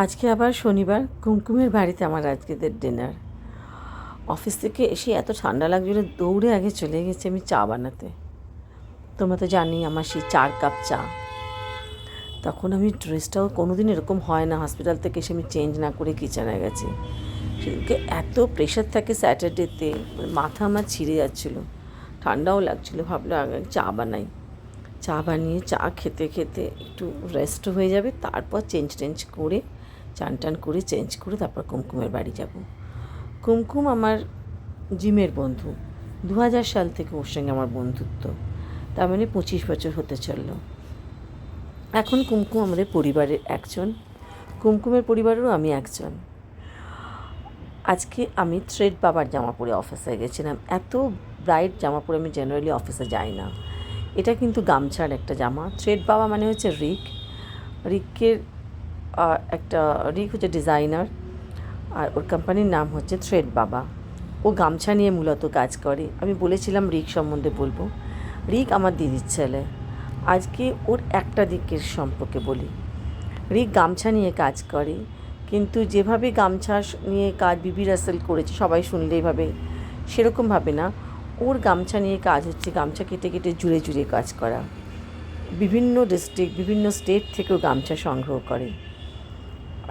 আজকে আবার শনিবার, কুমকুমের বাড়িতে আমার আজকেদের ডিনার অফিস থেকে এসে এত ঠান্ডা লাগছিল দৌড়ে আগে চলে গেছি আমি চা বানাতে। তোমরা তো জানি আমার সেই চার কাপ চা। তখন আমি ড্রেসটাও কোনো দিন এরকম হয় না হসপিটাল থেকে এসে আমি চেঞ্জ না করে কিচেনে গেছি। সেদিনকে এত প্রেশার থাকে স্যাটারডেতে মাথা আমার ছিঁড়ে যাচ্ছিল। ঠান্ডাও লাগছিল ভাবলো আগে চা বানাই। চা বানিয়ে চা খেতে খেতে একটু রেস্ট হয়ে যাবে, তারপর চেঞ্জ টেঞ্জ করে চান টান করে চেঞ্জ করে তারপর কুমকুমের বাড়ি যাব। কুমকুম আমার জিমের বন্ধু। দু হাজার সাল থেকে ওর সঙ্গে আমার বন্ধুত্ব। তার মানে পঁচিশ বছর হতে চলল। এখন কুমকুম আমাদের পরিবারের একজন। কুমকুমের পরিবারেরও আমি একজন। আজকে আমি থ্রেড বাবার জামা পরে অফিসে গেছিলাম। এত ব্রাইট জামা পরে আমি জেনারেলি অফিসে যাই না। এটা কিন্তু গামছার একটা জামা। থ্রেড বাবা মানে হচ্ছে রিক। রিকের একটা রিক হচ্ছে ডিজাইনার আর ওর কোম্পানির নাম হচ্ছে থ্রেড বাবা ও গামছা নিয়ে মূলত কাজ করে। আমি বলেছিলাম রিক সম্বন্ধে বলব। রিক আমার দিদির ছেলে। আজকে ওর একটা দিকের সম্পর্কে বলি। রিক গামছা নিয়ে কাজ করে, কিন্তু যেভাবে গামছা নিয়ে কাজ বিবি রাসেল করেছে, সবাই শুনলে এভাবে সেরকমভাবে না। ওর গামছা নিয়ে কাজ হচ্ছে গামছা কেটে কেটে জুড়ে জুড়ে কাজ করা। বিভিন্ন ডিস্ট্রিক্ট বিভিন্ন স্টেট থেকেও গামছা সংগ্রহ করে।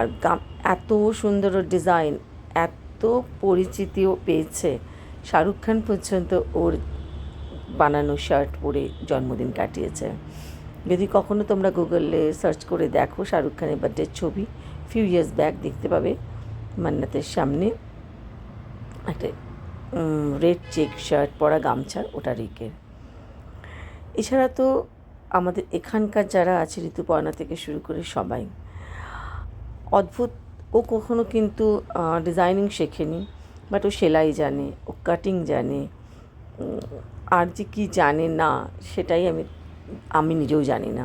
আর এত সুন্দর ডিজাইন এত পরিচিতিও পেয়েছে। শাহরুখ খান পর্যন্ত ওর বানানো শার্ট পরে জন্মদিন কাটিয়েছে। যদি কখনো তোমরা গুগলে সার্চ করে দেখো শাহরুখ খানের বার্থডের ছবি ফিউ ইয়ার্স ব্যাক দেখতে পাবে মান্নাতের সামনে। একটা রেড চেক শার্ট পরা গামছার ওটা রিকের এছাড়া তো আমাদের এখানকার যারা আছে ঋতুপর্ণা থেকে শুরু করে সবাই অদ্ভুত। ও কখনো কিন্তু ডিজাইনিং শেখেনি বাট ও সেলাই জানে, ও কাটিং জানে আর যে কী জানে না, সেটাই আমি আমি নিজেও জানি না।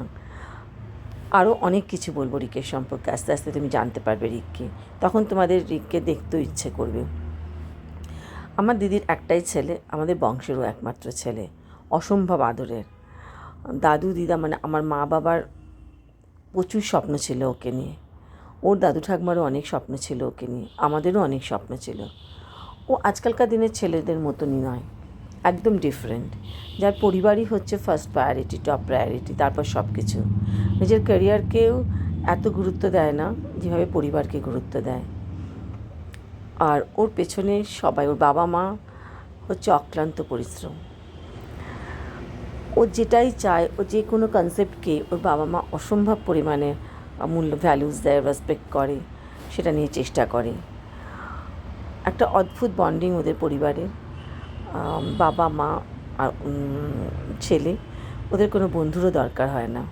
আরও অনেক কিছু বলব রিকের সম্পর্কে, আস্তে আস্তে তুমি জানতে পারবে রিককে। তখন তোমাদের রিককে দেখতেও ইচ্ছে করবে। আমার দিদির একটাই ছেলে, আমাদের বংশেরও একমাত্র ছেলে, অসম্ভব আদরের। দাদু, দিদা মানে আমার মা বাবার প্রচুর স্বপ্ন ছিল ওকে নিয়ে। ওর দাদু ঠাকমারও অনেক স্বপ্ন ছিল ওকে নিয়ে, আমাদেরও অনেক স্বপ্ন ছিল। ও আজকালকার দিনের ছেলেদের মতনই নয়, একদম ডিফারেন্ট যার পরিবারই হচ্ছে ফার্স্ট প্রায়োরিটি টপ প্রায়োরিটি তারপর সব কিছু নিজের ক্যারিয়ারকেও এত গুরুত্ব দেয় না যেভাবে পরিবারকে গুরুত্ব দেয়। আর ওর পেছনে সবাই, ওর বাবা মা হচ্ছে অক্লান্ত পরিশ্রম। ও যেটাই চায়, ও যে কোনো কনসেপ্টকে ওর বাবা মা অসম্ভব পরিমাণে মূল্য ভ্যালুস দেয় রেসপেক্ট করে, সেটা নিয়ে চেষ্টা করে। একটা অদ্ভুত বন্ডিং ওদের পরিবারের বাবা, মা আর ছেলে, ওদের কোনো বন্ধুরও দরকার হয় না।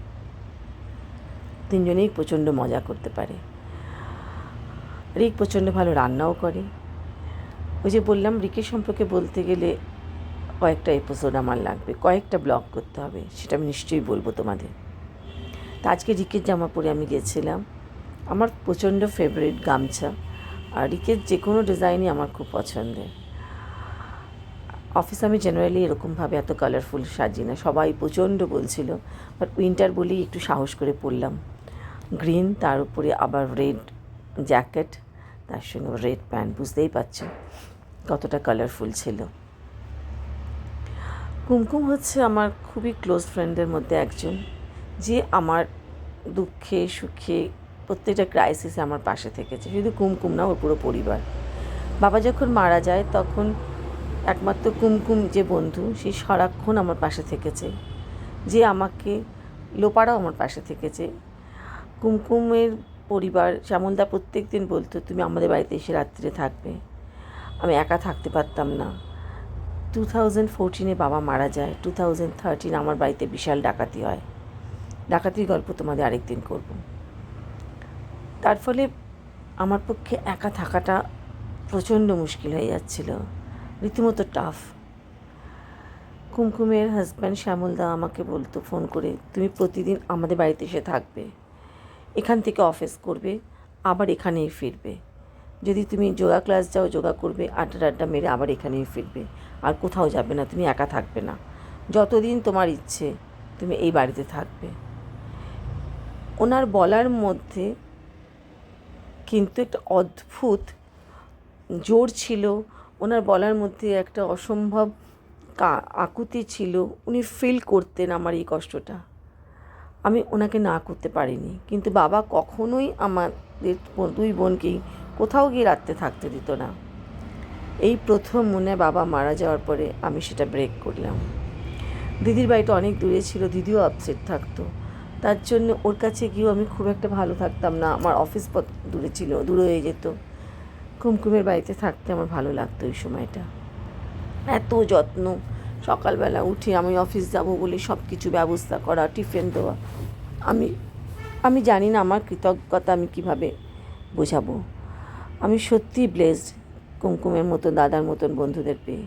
তিনজনেই প্রচণ্ড মজা করতে পারে। রিক প্রচণ্ড ভালো রান্নাও করে। ওই যে বললাম, রিকের সম্পর্কে বলতে গেলে কয়েকটা এপিসোড আমার লাগবে, কয়েকটা ব্লগ করতে হবে, সেটা আমি নিশ্চয়ই বলব তোমাদের। তা আজকে রিকের জামা পরে আমি গেছিলাম। আমার প্রচণ্ড ফেভারিট গামছা। আর রিকের যে কোনো ডিজাইনই আমার খুব পছন্দের। অফিস আমি জেনারেলি এরকমভাবে এত কালারফুল সাজি না। সবাই প্রচণ্ড বলছিল বাট উইন্টার বলেই একটু সাহস করে পরলাম। গ্রিন তার উপরে আবার রেড জ্যাকেট তার সঙ্গে রেড প্যান্ট বুঝতেই পারছ কতটা কালারফুল ছিল। কুমকুম হচ্ছে আমার খুবই ক্লোজ ফ্রেন্ডের মধ্যে একজন। যে আমার দুঃখে, সুখে প্রত্যেকটা ক্রাইসিসে আমার পাশে থেকেছে। শুধু কুমকুম না, ওর পুরো পরিবার। বাবা যখন মারা যায়, তখন একমাত্র কুমকুম যে বন্ধু, সে সারাক্ষণ আমার পাশে থেকেছে। যে আমাকে, লোপারাও আমার পাশে থেকেছে। কুমকুমের পরিবার, শ্যামলদা প্রত্যেক দিন বলতো, তুমি আমাদের বাড়িতে এসে রাত্রিরে থাকবে। আমি একা থাকতে পারতাম না। টু থাউজেন্ড ফোরটিনে বাবা মারা যায়। টু থাউজেন্ড থার্টিন আমার বাড়িতে বিশাল ডাকাতি হয়। ডাকাতির গল্প তোমাদের আরেকদিন করব। তার ফলে আমার পক্ষে একা থাকাটা প্রচণ্ড মুশকিল হয়ে যাচ্ছিল। রীতিমতো টাফ কুমকুমের হাজব্যান্ড শ্যামলদা আমাকে বলতো, ফোন করে, তুমি প্রতিদিন আমাদের বাড়িতে এসে থাকবে। এখান থেকে অফিস করবে, আবার এখানেই ফিরবে। যদি তুমি যোগা ক্লাস যাও, যোগা করবে, আড্ডা আড্ডা মেরে আবার এখানেই ফিরবে। আর কোথাও যাবে না, তুমি একা থাকবে না। যতদিন তোমার ইচ্ছে, তুমি এই বাড়িতে থাকবে। ওনার বলার মধ্যে কিন্তু একটা অদ্ভুত জোর ছিল। ওনার বলার মধ্যে একটা অসম্ভব আকুতি ছিল। উনি ফিল করতেন আমার এই কষ্টটা। আমি ওনাকে না করতে পারিনি। কিন্তু বাবা কখনোই আমাদের দুই বোনকেই কোথাও গিয়ে রাত্রে থাকতে দিত না। এই প্রথম মনে বাবা মারা যাওয়ার পরে আমি সেটা ব্রেক করলাম। দিদির বাড়িটা অনেক দূরে ছিল। দিদিও আপসেট থাকতো। তার জন্য ওর কাছে গিয়েও আমি খুব একটা ভালো থাকতাম না। আমার অফিস পথ দূরে ছিল, দূরে হয়ে যেত। কুমকুমের বাড়িতে থাকতে আমার ভালো লাগতো ওই সময়টা। এত যত্ন, সকালবেলা উঠে আমি অফিস যাব বলে সব কিছু ব্যবস্থা করা, টিফিন দেওয়া। আমি আমি জানি না আমার কৃতজ্ঞতা আমি কীভাবে বোঝাবো। আমি সত্যি ব্লেসড কুমকুমের মতন দাদার মতন বন্ধুদের পেয়ে।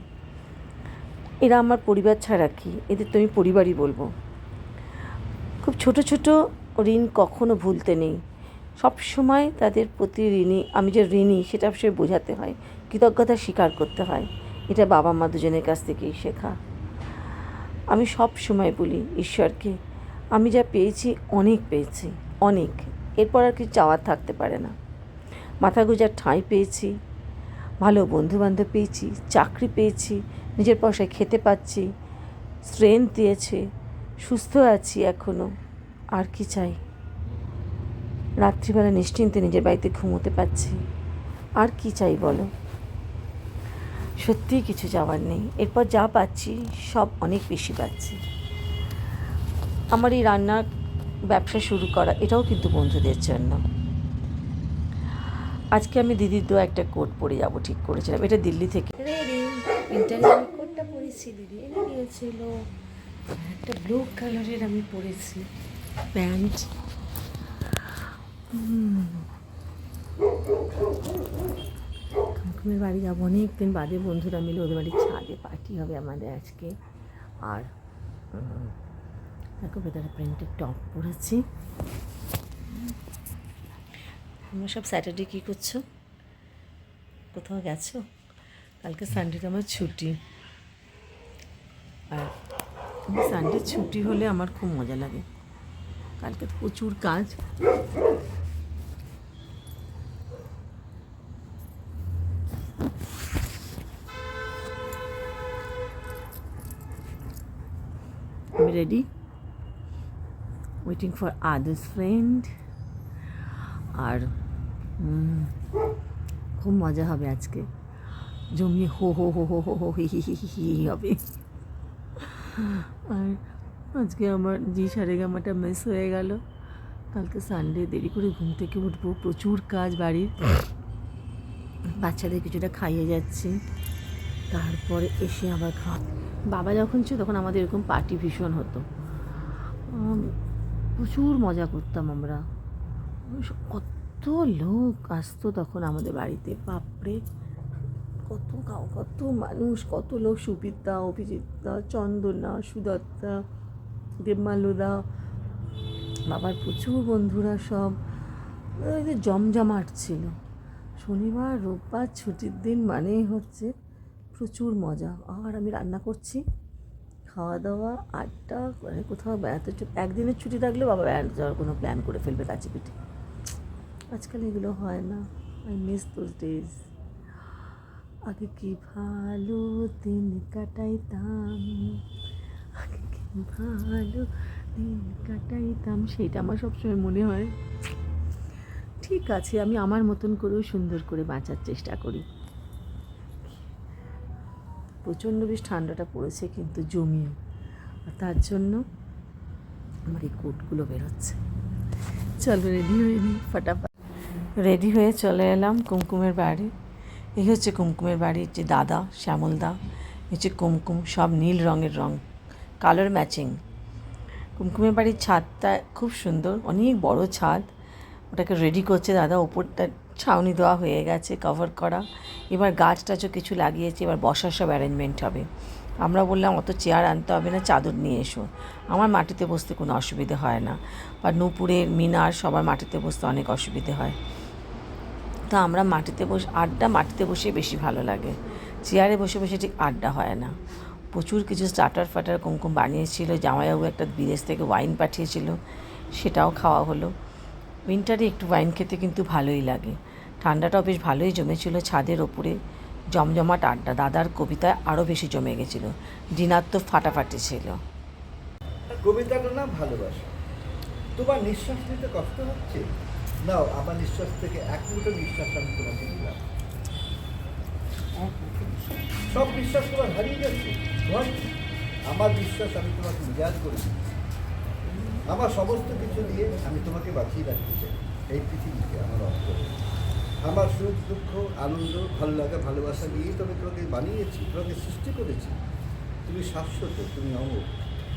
এরা আমার পরিবার ছাড়া কি? এদের তো আমি পরিবারই বলব। খুব ছোট ছোট ঋণ কখনো ভুলতে নেই। সব সময় তাদের প্রতি ঋণী, আমি যে ঋণী, সেটা সে বোঝাতে হয়, কৃতজ্ঞতা স্বীকার করতে হয়। এটা বাবা মা দুজনের কাছ থেকেই শেখা। আমি সব সময় বলি, ঈশ্বরকে, আমি যা পেয়েছি, অনেক পেয়েছি, অনেক। এরপর আর কিছু চাওয়ার থাকতে পারে না। মাথা গোজার ঠাঁই পেয়েছি, ভালো বন্ধুবান্ধব পেয়েছি, চাকরি পেয়েছি, নিজের পয়সায় খেতে পাচ্ছি স্ট্রেংথ দিয়েছে সুস্থ আছি এখনও আর কি চাই? রাত্রিবেলা নিশ্চিন্তে নিজের বাড়িতে ঘুমোতে পারছি। আর কি চাই বলো? সত্যিই কিছু যাওয়ার নেই। এরপর যা পাচ্ছি, সব অনেক বেশি পাচ্ছি। আমার এই রান্নার ব্যবসা শুরু করা, এটাও কিন্তু বন্ধুদের জন্য। আজকে আমি দিদির দো একটা কোট পরে যাব, ঠিক করেছিলাম। এটা দিল্লি থেকে। কোটটা পরেছি দিদি। এনে দিয়েছিল। একটা ব্লু কালারের আমি পরেছি। প্যান্ট কাকুমের বাড়ি যাব অনেক দিন বাদে বন্ধুরা মিলে ওদের বাড়ির ছাদে পার্টি হবে আমাদের আজকে। আর উম, দেখো ভেতরে প্রিন্টের টপ পরেছি। তোমরা সব স্যাটারডে কী করছ? কোথাও গেছো? কালকে সানডেটা আমার ছুটি। আর সানডে ছুটি হলে আমার খুব মজা লাগে কালকে তো প্রচুর কাজ আমি ready waiting for others friend আর উম, খুব মজা হবে আজকে জমিয়ে হো হো হো হো হো হো হি হি হি হি হি হি হবে আর আজকে আমার জি সারে গামাটা মিস হয়ে গেল। কালকে সানডে দেরি করে ঘুম থেকে উঠবো, প্রচুর কাজ বাড়ির। বাচ্চাদের কিছুটা খাইয়ে যাচ্ছি। তারপরে এসে আবার খাওয়া। বাবা যখন ছিল তখন আমাদের এরকম পার্টি ভীষণ হতো। প্রচুর মজা করতাম আমরা। কত লোক আসতো তখন আমাদের বাড়িতে। বাপরে! কত কত মানুষ, কত লোক সুবিদ্যা, অভিজিৎদা, চন্দনা, সুদত্তা, দেবমালুদা, বাবার প্রচুর বন্ধুরা সব। জমজমাট ছিল। শনিবার, রোববার ছুটির দিন মানেই হচ্ছে প্রচুর মজা। আর আমি রান্না করছি। খাওয়া দাওয়া আড্ডা মানে কোথাও বেড়াতে একদিনের ছুটি থাকলে বাবা বেড়াতে যাওয়ার কোনো প্ল্যান করে ফেলবে কাছে পিঠে। আজকাল এগুলো হয় না। আই মিস দোজ ডেজ আগে কি ভালো দিন কাটাইতাম? আগে কি ভালো দিন কাটাইতাম? সেটা আমার সবসময় মনে হয়। ঠিক আছে, আমি আমার মতন করেও সুন্দর করে বাঁচার চেষ্টা করি। প্রচণ্ড বেশ ঠান্ডাটা পড়েছে কিন্তু জমিয়ে। আর তার জন্য আমার এই কোটগুলো বেরোচ্ছে। চলো রেডি হয়ে নিই ফটাফট। রেডি হয়ে চলে এলাম কুমকুমের বাড়ি। এই হচ্ছে কুমকুমের বাড়ির যে দাদা, শ্যামলদা হচ্ছে কুমকুম, সব নীল রঙের রং, কালার ম্যাচিং। কুমকুমের বাড়ির ছাদটা খুব সুন্দর, অনেক বড় ছাদ। ওটাকে রেডি করছে দাদা, ওপরটা ছাউনি দেওয়া হয়ে গেছে কভার করা। এবার গাছ টাছও কিছু লাগিয়েছে, এবার বসার সব অ্যারেঞ্জমেন্ট হবে। আমরা বললাম, অত চেয়ার আনতে হবে না, চাদর নিয়ে এসো। আমার মাটিতে বসতে কোনো অসুবিধে হয় না। বা নূপুরের মিনার, সবার মাটিতে বসতে অনেক অসুবিধে হয়। তো আমরা মাটিতে বসে, আড্ডা মাটিতে বসে বেশি ভালো লাগে। চেয়ারে বসে বসে ঠিক আড্ডা হয় না। প্রচুর কিছু স্টার্টার ফাটার কুমকুম বানিয়েছিল, জামাইবাবু একটা বিদেশ থেকে ওয়াইন পাঠিয়েছিল, সেটাও খাওয়া হলো। উইন্টারে একটু ওয়াইন খেতে কিন্তু ভালোই লাগে। ঠান্ডাটাও বেশ ভালোই জমেছিল ছাদের ওপরে। জমজমাট আড্ডা, দাদার কবিতায় আরও বেশি জমে গেছিল। ডিনার তো ফাটাফাটি ছিল। কবিতাটার নাম ভালোবাসা। তোমার নিঃশ্বাস নিতে কষ্ট হচ্ছে? নাও, আমার নিঃশ্বাস থেকে এক মুঠো নিঃশ্বাস আমি তোমাকে দিলাম। সব বিশ্বাস তোমার হারিয়ে যাচ্ছে আমার বিশ্বাস আমি তোমাকে নিজাত করে। আমার সমস্ত কিছু দিয়ে আমি তোমাকে বাঁচিয়ে রাখতে চাই। এই পৃথিবীতে আমার অন্তরে আমার সুখ, দুঃখ, আনন্দ, ভালো লাগা, ভালোবাসা নিয়েই তো আমি তোমাকে বানিয়েছি, তোমাকে সৃষ্টি করেছি। তুমি শাশ্বত, তুমি অমর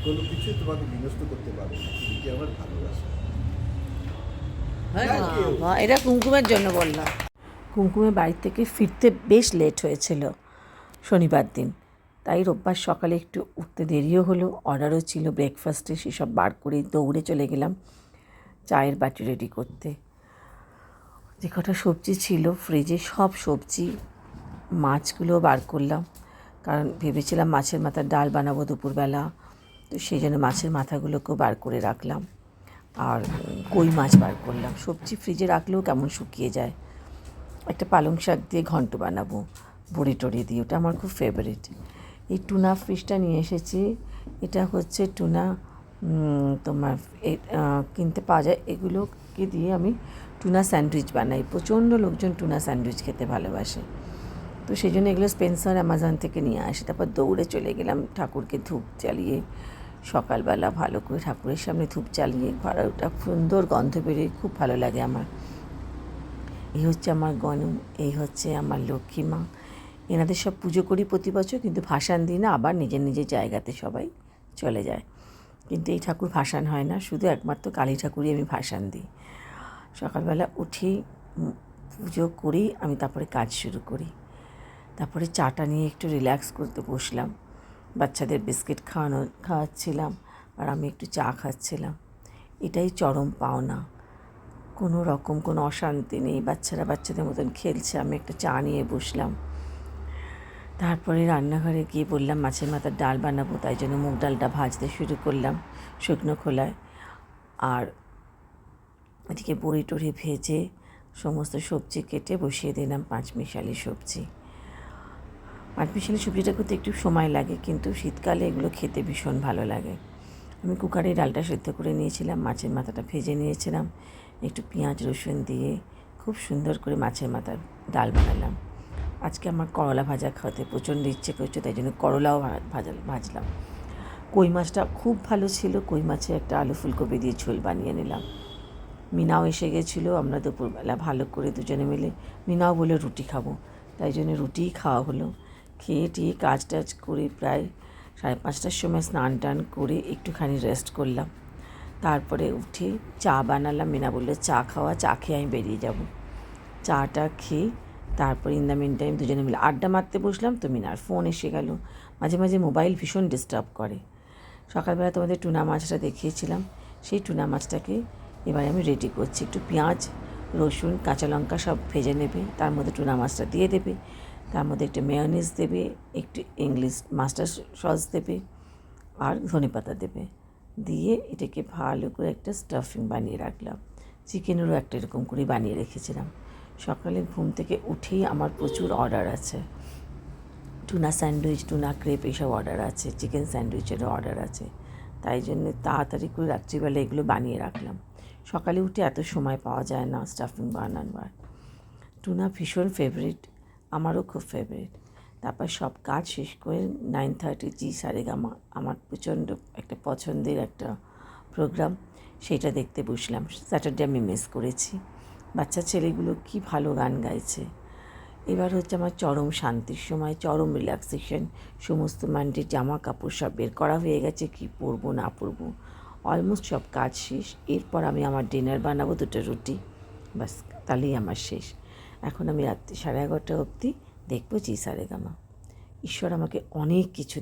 কোনো কিছু তোমাকে বিনষ্ট করতে পারবে না। তুমি আমার ভালোবাসা? এটা কুমকুমের জন্য বললাম। কুমকুমের বাড়ি থেকে ফিরতে বেশ লেট হয়েছিল শনিবার দিন। তাই রোববার সকালে একটু উঠতে দেরিও হলো অর্ডারও ছিল ব্রেকফাস্টে সেসব বার করে দৌড়ে চলে গেলাম চায়ের বাটি রেডি করতে। যে কটা সবজি ছিল ফ্রিজে সব সবজি মাছগুলো বার করলাম। কারণ ভেবেছিলাম মাছের মাথার ডাল বানাবো দুপুরবেলা তো সেই জন্য মাছের মাথাগুলোকেও বার করে রাখলাম। আর কই মাছ বার করলাম? সবজি ফ্রিজে রাখলেও কেমন শুকিয়ে যায়? একটা পালং শাক দিয়ে ঘন্ট বানাবো, বড়ি টড়ি দিয়ে, ওটা আমার খুব ফেভারিট এই টুনা ফিশটা নিয়ে এসেছি। এটা হচ্ছে টুনা তোমার কিনতে পাওয়া যায়। এগুলোকে দিয়ে আমি টুনা স্যান্ডউইচ বানাই। প্রচণ্ড লোকজন টুনা স্যান্ডউইচ খেতে ভালোবাসে। তো সেই জন্য এগুলো স্পেন্সার অ্যামাজন থেকে নিয়ে আসে। তারপর দৌড়ে চলে গেলাম ঠাকুরকে ধূপ জ্বালিয়ে। সকালবেলা ভালো করে ঠাকুরের সামনে ধূপ জ্বালিয়ে ঘরটা সুন্দর গন্ধ বেরিয়ে খুব ভালো লাগে আমার। এই হচ্ছে আমার গনম এই হচ্ছে আমার লক্ষ্মী মা। এনাদের সব পুজো করি প্রতি বছর, কিন্তু ভাসান দিই না, আবার নিজের নিজের জায়গাতে সবাই চলে যায়। কিন্তু এই ঠাকুর ভাসান হয় না, শুধু একমাত্র কালী ঠাকুরই আমি ভাসান দিই। সকালবেলা উঠি পুজো করি, আমি তারপরে কাজ শুরু করি। তারপরে চাটা নিয়ে একটু রিল্যাক্স করতে বসলাম। বাচ্চাদের বিস্কিট খাওয়ানো, খাওয়াচ্ছিলাম আর আমি একটু চা খাচ্ছিলাম। এটাই চরম পাওনা। কোনো রকম কোনো অশান্তি নেই। বাচ্চারা বাচ্চাদের মতন খেলছে। আমি একটা চা নিয়ে বসলাম। তারপরে রান্নাঘরে গিয়ে বললাম, মাছের মাথার ডাল বানাবো। তাই জন্য মুগ ডালটা ভাজতে শুরু করলাম শুকনো খোলায়। আর এদিকে বড়ি টড়ি ভেজে সমস্ত সবজি কেটে বসিয়ে দিলাম পাঁচমিশালি সবজি। পাঁচমিশালি সবজিটা করতে একটু সময় লাগে, কিন্তু শীতকালে এগুলো খেতে ভীষণ ভালো লাগে। আমি কুকারে ডালটা সেদ্ধ করে নিয়েছিলাম, মাছের মাথাটা ভেজে নিয়েছিলাম, একটু পেঁয়াজ, রসুন দিয়ে খুব সুন্দর করে মাছের মাথার ডাল বানালাম। আজকে আমার করলা ভাজা খাওয়াতে প্রচণ্ড ইচ্ছে করছে, তাই জন্য করলাও ভাজা, ভাজলাম। কই মাছটা খুব ভালো ছিল, কই মাছের একটা আলু ফুলকপি দিয়ে ঝোল বানিয়ে নিলাম। মিনাও এসে গেছিল, আমরা দুপুরবেলা ভালো করে দুজনে মিলে, মিনাও বলে রুটি খাব, তাই জন্য রুটিই খাওয়া হলো। খেয়ে টিয়ে কাজ টাজ করে প্রায় সাড়ে পাঁচটার সময় স্নান টান করে একটুখানি রেস্ট করলাম। তারপরে উঠে চা বানালাম। মিনা বলল, চা খাওয়া, চা খেয়ে আমি বেরিয়ে যাব। চাটা খেয়ে তারপরে ইন দ্য মিন টাইম দুজনে মিলে আড্ডা মারতে বসলাম। তো মিনার ফোন এসে গেল। মাঝে মাঝে মোবাইল ভীষণ ডিস্টার্ব করে। সকালবেলা তোমাদের টুনা মাছটা দেখিয়েছিলাম। সেই টুনা মাছটাকে এবার আমি রেডি করছি। একটু পেঁয়াজ, রসুন, কাঁচা লঙ্কা সব ভেজে নেবে। তার মধ্যে টুনা মাছটা দিয়ে দেবে। তার মধ্যে একটু মেয়নিজ দেবে, একটু ইংলিশ মাস্টার সস দেবে আর ধনেপাতা দেবে। দিয়ে এটাকে ভালো করে একটা স্টাফিং বানিয়ে রাখলাম। চিকেনেরও একটা এরকম করে বানিয়ে রেখেছিলাম। সকালে ঘুম থেকে উঠেই আমার প্রচুর অর্ডার আছে। টুনা স্যান্ডউইচ, টুনা ক্রেপ এইসব অর্ডার আছে, চিকেন স্যান্ডউইচেরও অর্ডার আছে। তাই জন্য তাড়াতাড়ি করে রাত্রিবেলা এগুলো বানিয়ে রাখলাম। সকালে উঠে এত সময় পাওয়া যায় না স্টাফিং বানানোর। টুনা ভীষণ ফেভারিট আমারও খুব ফেভারিট তারপর সব কাজ শেষ করে নাইন থার্টি জি সারেগামা আমার প্রচণ্ড একটা পছন্দের একটা প্রোগ্রাম সেটা দেখতে বসলাম। স্যাটারডে আমি মিস করেছি। বাচ্চা ছেলেগুলো কি ভালো গান গাইছে। এবার হচ্ছে আমার চরম শান্তির সময়, চরম রিল্যাক্সেশন সমস্ত মান্ডির জামা কাপড় সব বের করা হয়ে গেছে, কি পরবো, না পরবো। অলমোস্ট সব কাজ শেষ। এরপর আমি আমার ডিনার বানাবো দুটো রুটি। বাস তাহলেই আমার শেষ। এখন আমি রাত্রি সাড়ে এগারোটা অবধি দেখব জি সারেগামা। ঈশ্বর আমাকে অনেক কিছু